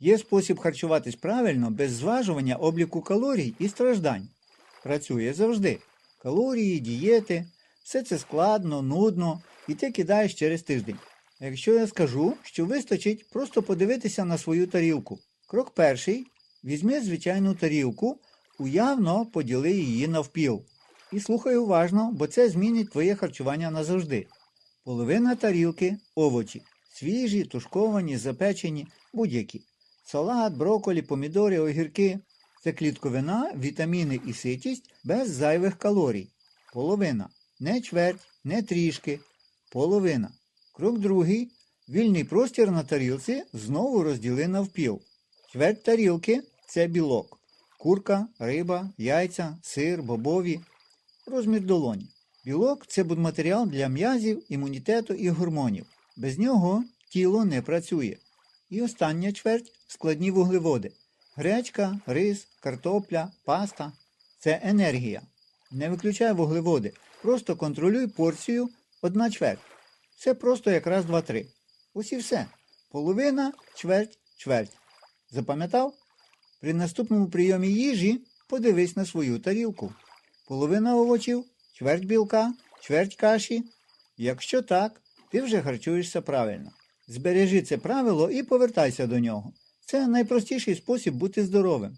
Є спосіб харчуватись правильно без зважування обліку калорій і страждань. Працює завжди. Калорії, дієти, все це складно, нудно, і ти кидаєш через тиждень. Якщо я скажу, що вистачить просто подивитися на свою тарілку. Крок перший візьми звичайну тарілку, уявно поділи її навпіл. І слухай уважно, бо це змінить твоє харчування назавжди. Половина тарілки овочі. Свіжі, тушковані, запечені, будь-які. Салат, брокколі, помідори, огірки. Це клітковина, вітаміни і ситість без зайвих калорій. Половина. Не чверть, не трішки. Половина. Крок другий. Вільний простір на тарілці знову розділи навпіл. Чверть тарілки це білок. Курка, риба, яйця, сир, бобові. Розмір долоні. Білок це будматеріал для м'язів, імунітету і гормонів. Без нього тіло не працює. І остання чверть складні вуглеводи. Гречка, рис, картопля, паста це енергія. Не виключай вуглеводи. Просто контролюй порцію одна чверть. Це просто якраз 2-3. Ось і все. Половина, чверть, чверть. Запам'ятав? При наступному прийомі їжі подивись на свою тарілку. Половина овочів, чверть білка, чверть каші. Якщо так, ти вже харчуєшся правильно. Збережи це правило і повертайся до нього. Це найпростіший спосіб бути здоровим.